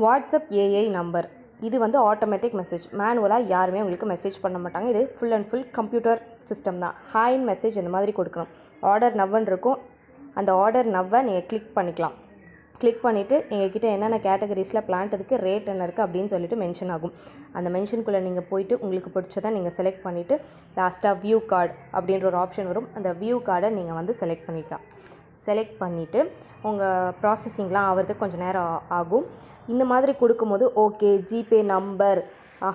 WhatsApp AI number. இது வந்து automatic message மேனுவலாக யாருமே உங்களுக்கு மெசேஜ் பண்ண மாட்டாங்க. இது full and full computer system தான். ஹாயின் மெசேஜ் இந்த மாதிரி கொடுக்கணும். ஆர்டர் நவ்வன் இருக்கும். அந்த ஆர்டர் நவ்வை நீங்கள் கிளிக் பண்ணிக்கலாம். கிளிக் பண்ணிவிட்டு எங்ககிட்ட என்னென்ன கேட்டகரிஸில் பிளான்ட் இருக்குது ரேட் என்ன இருக்குது அப்படின்னு சொல்லிட்டு மென்ஷன் ஆகும். அந்த மென்ஷனுக்குள்ளே நீங்கள் போயிட்டு உங்களுக்கு பிடிச்சதை நீங்கள் செலக்ட் பண்ணிவிட்டு லாஸ்ட்டாக வியூ கார்டு அப்படின்ற ஒரு ஆப்ஷன் வரும். அந்த வியூ கார்டை நீங்கள் வந்து செலக்ட் பண்ணிக்கலாம். செலக்ட் பண்ணிவிட்டு உங்கள் ப்ராசஸிங்லாம் ஆகிறதுக்கு கொஞ்சம் நேரம் ஆகும். இந்த மாதிரி கொடுக்கும்போது okay GPay number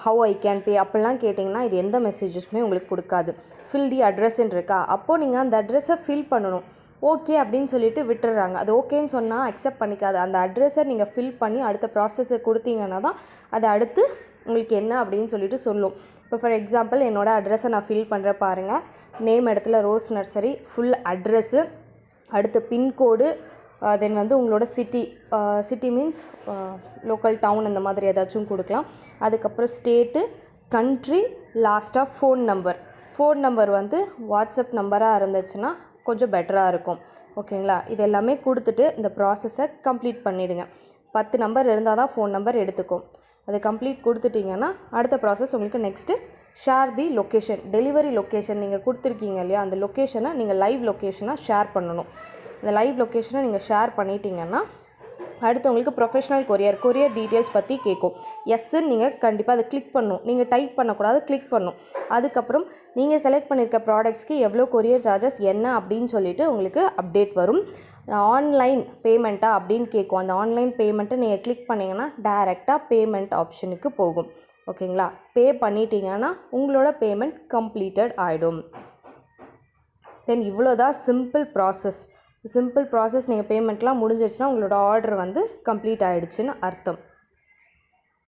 how I can pay அப்படிலாம் கேட்டிங்கன்னா இது எந்த மெசேஜஸுமே உங்களுக்கு கொடுக்காது. ஃபில் தி அட்ரஸ்ன்னு இருக்கா? அப்போது நீங்கள் அந்த அட்ரஸை ஃபில் பண்ணணும். ஓகே அப்படின்னு சொல்லிட்டு விட்டுடுறாங்க அது ஓகேன்னு சொன்னால் அக்செப்ட் பண்ணிக்காது. அந்த அட்ரஸை நீங்கள் ஃபில் பண்ணி அடுத்த ப்ராசஸை கொடுத்தீங்கன்னா தான் அது அடுத்து உங்களுக்கு என்ன அப்படின்னு சொல்லிட்டு சொல்லும். இப்போ ஃபார் எக்ஸாம்பிள் என்னோடய அட்ரஸை நான் ஃபில் பண்ணுறேன் பாருங்கள் நேம் இடத்துல ரோஸ் நர்சரி ஃபுல் அட்ரஸ்ஸு அடுத்து பின்கோடு Uh, தென் வந்து உங்களோட city city means local town அந்த மாதிரி ஏதாச்சும் கொடுக்கலாம். அதுக்கப்புறம் ஸ்டேட்டு கண்ட்ரி லாஸ்ட்டாக ஃபோன் நம்பர் ஃபோன் நம்பர் வந்து வாட்ஸ்அப் நம்பராக இருந்துச்சுன்னா கொஞ்சம் பெட்டராக இருக்கும். ஓகேங்களா இது எல்லாமே கொடுத்துட்டு இந்த ப்ராசஸை கம்ப்ளீட் பண்ணிவிடுங்க பத்து நம்பர் இருந்தால் தான் ஃபோன் நம்பர் எடுத்துக்கும். அது கம்ப்ளீட் கொடுத்துட்டிங்கன்னா அடுத்த ப்ராசஸ் உங்களுக்கு next share the location delivery location நீங்கள் கொடுத்துருக்கீங்க இல்லையா? அந்த லொக்கேஷனை நீங்கள் லைவ் லொக்கேஷனாக ஷேர் பண்ணணும். இந்த லைவ் லொக்கேஷனை நீங்கள் ஷேர் பண்ணிட்டீங்கன்னா அடுத்தவங்களுக்கு ப்ரொஃபஷனல் கொரியர் கொரியர் டீட்டெயில்ஸ் பற்றி கேட்கும் எஸ்ன்னு நீங்கள் கண்டிப்பாக அதை கிளிக் பண்ணணும். நீங்கள் டைப் பண்ணக்கூடாது கிளிக் பண்ணும். அதுக்கப்புறம் நீங்கள் செலக்ட் பண்ணியிருக்க ப்ராடக்ட்ஸ்க்கு எவ்வளோ கொரியர் சார்ஜஸ் என்ன அப்படின்னு சொல்லிட்டு உங்களுக்கு அப்டேட் வரும். ஆன்லைன் பேமெண்ட்டா அப்படின்னு கேட்கும் அந்த ஆன்லைன் பேமெண்ட்டை நீங்கள் கிளிக் பண்ணிங்கன்னா டைரெக்டாக பேமெண்ட் ஆப்ஷனுக்கு போகும். ஓகேங்களா பே பண்ணிட்டீங்கன்னா உங்களோட பேமெண்ட் கம்ப்ளீட்டட் ஆகிடும் தென் இவ்வளோ தான் சிம்பிள் ப்ராசஸ் சிம்பிள் ப்ராசஸ் நீங்கள் பேமெண்ட்லாம் முடிஞ்சிருச்சுன்னா உங்களோட ஆர்டர் வந்து கம்ப்ளீட் ஆகிடுச்சுன்னு அர்த்தம்.